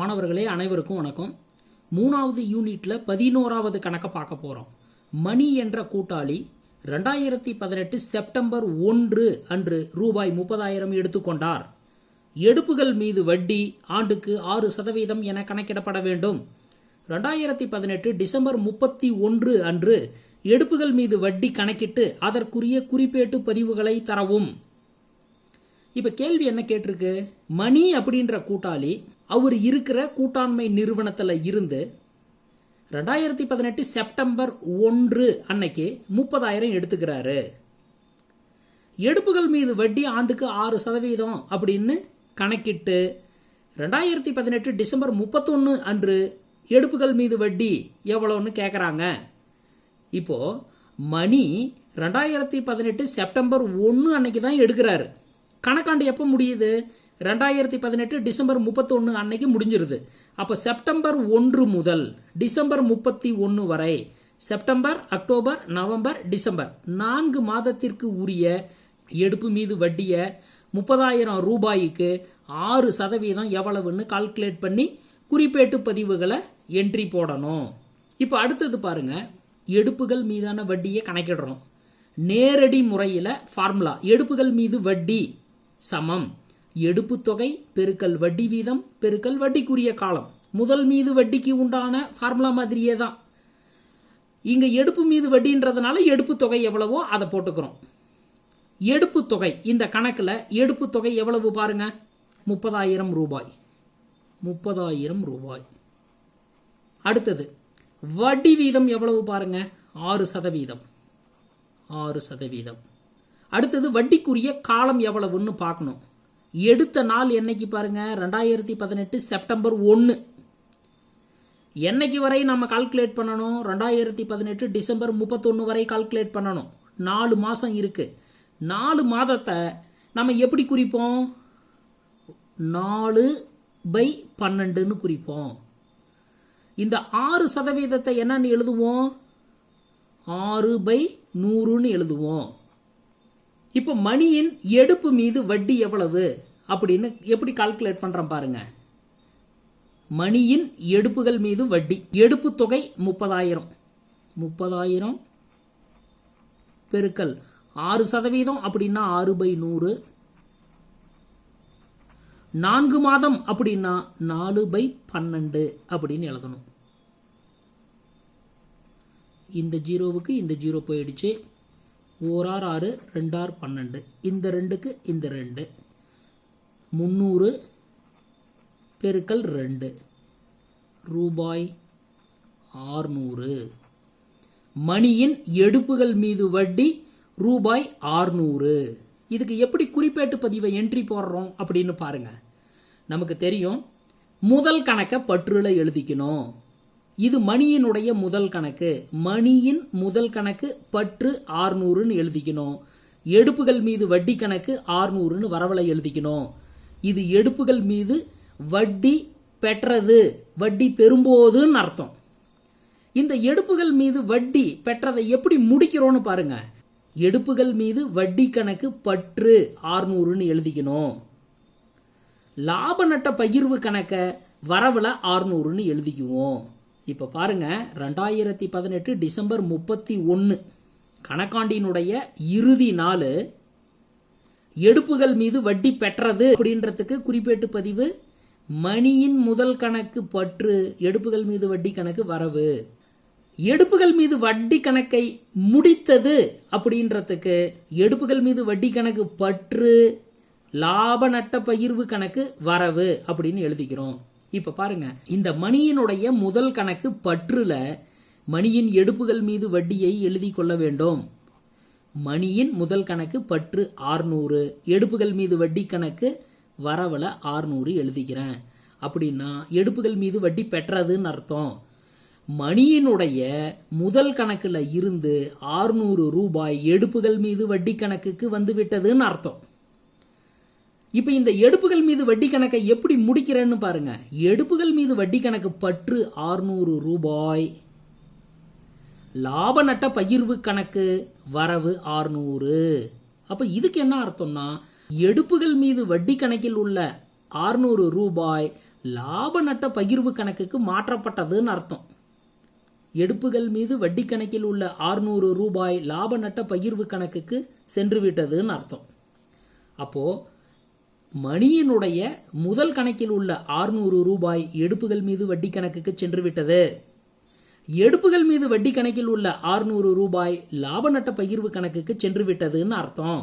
மாணவர்களே அனைவருக்கும் வணக்கம். மூணாவது யூனிட்ல பதினோராவது கணக்கை பார்க்க போறோம். மணி என்ற கூட்டாளி ரெண்டாயிரத்தி பதினெட்டு செப்டம்பர் ஒன்று அன்று ரூபாய் முப்பதாயிரம் எடுத்துக்கொண்டார் எடுப்புகள் மீது வட்டி ஆண்டுக்கு ஆறு சதவீதம் என கணக்கிடப்பட வேண்டும். ரெண்டாயிரத்தி பதினெட்டு டிசம்பர் முப்பத்தி ஒன்று அன்று எடுப்புகள் மீது வட்டி கணக்கிட்டு அதற்குரிய குறிப்பேட்டு பதிவுகளை தரவும். இப்ப கேள்வி என்ன கேட்டிருக்கு? மணி அப்படின்ற கூட்டாளி அவர் இருக்கிற கூட்டாண்மை நிறுவனத்தில் இருந்து ரெண்டாயிரத்தி பதினெட்டு செப்டம்பர் ஒன்று அன்னைக்கு முப்பதாயிரம் எடுத்துக்கிறாரு. எடுப்புகள் மீது வட்டி ஆண்டுக்கு ஆறு சதவீதம் அப்படின்னு கணக்கிட்டு ரெண்டாயிரத்தி பதினெட்டு டிசம்பர் முப்பத்தொன்று அன்று எடுப்புகள் மீது வட்டி எவ்வளோன்னு கேட்குறாங்க இப்போ மணி ரெண்டாயிரத்தி பதினெட்டு செப்டம்பர் ஒன்று அன்னைக்கு தான் எடுக்கிறாரு. கணக்காண்டு எப்போ முடியுது? ரெண்டாயிரத்தி பதினெட்டு டிசம்பர் முப்பத்தொன்று அன்னைக்கு முடிஞ்சிருது. அப்போ செப்டம்பர் ஒன்று முதல் டிசம்பர் முப்பத்தி ஒன்று வரை செப்டம்பர் அக்டோபர் நவம்பர் டிசம்பர் நான்கு மாதத்திற்கு உரிய எடுப்பு மீது வட்டியை முப்பதாயிரம் ரூபாய்க்கு ஆறு சதவீதம் எவ்வளவுன்னு கால்குலேட் பண்ணி குறிப்பேட்டு பதிவுகளை என்ட்ரி போடணும். இப்போ அடுத்தது பாருங்க எடுப்புகள் மீதான வட்டியை கணக்கிடுறோம். நேரடி முறையில் ஃபார்முலா எடுப்புகள் மீது வட்டி சமம். எடுப்பு தொகை பெருக்கல் வட்டி வீதம் பெருக்கல் வட்டிக்குரிய காலம். முதல் மீது வட்டிக்கு உண்டான ஃபார்முலா மாதிரியே தான். இங்கே எடுப்பு மீது வட்டின்றதுனால எடுப்பு தொகை எவ்வளவோ அதை போட்டுக்கிறோம். எடுப்பு தொகை இந்த கணக்கில் எடுப்பு தொகை எவ்வளவு பாருங்க? முப்பதாயிரம் ரூபாய். முப்பதாயிரம் ரூபாய். அடுத்தது வட்டி வீதம் எவ்வளவு பாருங்க? ஆறு சதவீதம். ஆறு சதவீதம். அடுத்தது வட்டிக்குரிய காலம் எவ்வளவுன்னு பார்க்கணும். எடுத்த நாள் என்னைக்கு பாருங்க? ரெண்டாயிரத்தி பதினெட்டு செப்டம்பர் ஒன்று என்னைக்கு வரை நம்ம கால்குலேட் பண்ணணும்? ரெண்டாயிரத்தி பதினெட்டு டிசம்பர் முப்பத்தொன்று வரை கால்குலேட் பண்ணணும். நாலு மாதம் இருக்கு. நாலு மாதத்தை நம்ம எப்படி குறிப்போம்? நாலு பை பன்னெண்டுன்னு குறிப்போம். இந்த ஆறு சதவீதத்தை என்னன்னு எழுதுவோம்? ஆறு பை நூறுன்னு எழுதுவோம். இப்போ மணியின் எடுப்பு மீது வட்டி எவ்வளவு? அப்படின்னு எப்படி கால்குலேட் பண்ணுறோம் பாருங்க. மணியின் எடுப்புகள் மீது வட்டி. எடுப்பு தொகை முப்பதாயிரம். முப்பதாயிரம் பெருக்கல் ஆறு சதவீதம் அப்படின்னா ஆறு பை நூறு. நான்கு மாதம் அப்படின்னா நாலு பை பன்னெண்டு அப்படின்னு எழுதணும். இந்த ஜீரோவுக்கு இந்த ஜீரோ போயிடுச்சு. ஓரார் ஆறு ரெண்டார் பன்னெண்டு. இந்த ரெண்டுக்கு இந்த ரெண்டு. முந்நூறு பெருக்கல் ரெண்டு. ரூபாய் ஆறுநூறு. மணியின் எடுப்புகள் மீது வட்டி ரூபாய் ஆறுநூறு. இதுக்கு எப்படி குறிப்பேட்டு பதிவை என்ட்ரி போடுறோம் அப்படின்னு பாருங்க. நமக்கு தெரியும் முதல் கணக்கை பற்றுல எழுதிக்கணும். இது மணியினுடைய முதல் கணக்கு. மணியின் முதல் கணக்கு பற்று ஆறுநூறுன்னு எழுதிக்கணும். எடுப்புகள் மீது வட்டி கணக்கு ஆறுநூறுன்னு வரவலை எழுதிக்கணும். இது எடுப்புகள் மீது வட்டி பெற்றது. வட்டி பெறும்போதுன்னு அர்த்தம். இந்த எடுப்புகள் மீது வட்டி பெற்றதை எப்படி முடிக்கிறோன்னு பாருங்க. எடுப்புகள் மீது வட்டி கணக்கு பற்று ஆறுநூறுன்னு எழுதிக்கணும். லாப நட்ட பகிர்வு கணக்க வரவில் ஆறுநூறுன்னு எழுதிக்குவோம். இப்போ பாருங்க ரெண்டாயிரத்தி பதினெட்டு டிசம்பர் முப்பத்தி ஒன்று கணக்காண்டினுடைய இறுதி நாள் எடுப்புகள் மீது வட்டி பெற்றது அப்படின்றதுக்கு குறிப்பேட்டு பதிவு மணியின் முதல் கணக்கு பற்று எடுப்புகள் மீது வட்டி கணக்கு வரவு. எடுப்புகள் மீது வட்டி கணக்கை முடித்தது அப்படின்றதுக்கு எடுப்புகள் மீது வட்டி கணக்கு பற்று லாப நட்ட பகிர்வு கணக்கு வரவு அப்படின்னு எழுதிக்கிறோம். இப்ப பாருங்க இந்த மணியினுடைய முதல் கணக்கு பற்றுல மணியின் எடுப்புகள் மீது வட்டியை எழுதி கொள்ள வேண்டும். மணியின் முதல் கணக்கு பற்று ஆறுநூறு. எடுப்புகள் மீது வட்டி கணக்கு வரவில் ஆறுநூறு எழுதிக்கிறேன் அப்படின்னா எடுப்புகள் மீது வட்டி பெற்றதுன்னு அர்த்தம். மணியினுடைய முதல் கணக்கில் இருந்து ஆறுநூறு ரூபாய் எடுப்புகள் மீது வட்டி கணக்குக்கு வந்து விட்டதுன்னு அர்த்தம். இப்போ இந்த எடுப்புகள் மீது வட்டி கணக்கை எப்படி முடிக்கிறேன்னு பாருங்க. எடுப்புகள் மீது வட்டி கணக்கு பற்று ஆறுநூறு ரூபாய். லாப நட்ட பகிர்வு கணக்கு வரவு ஆறுநூறு. அப்ப இதுக்கு என்ன அர்த்தம்னா எடுப்புகள் மீது வட்டி கணக்கில் உள்ள ஆறுநூறு ரூபாய் லாப நட்ட பகிர்வு கணக்குக்கு மாற்றப்பட்டதுன்னு அர்த்தம். எடுப்புகள் மீது வட்டி கணக்கில் உள்ள 600 ரூபாய் லாப நட்ட பகிர்வு கணக்குக்கு சென்று விட்டதுன்னு அர்த்தம். அப்போ மணியினுடைய முதல் கணக்கில் உள்ள 600 ரூபாய் எடுப்புகள் மீது வட்டி கணக்குக்கு சென்று விட்டது எடுப்புகள் மீது வட்டி கணக்கில் உள்ள 600 ரூபாய் லாப நட்ட பகிர்வு கணக்குக்கு சென்று விட்டதுன்னு அர்த்தம்.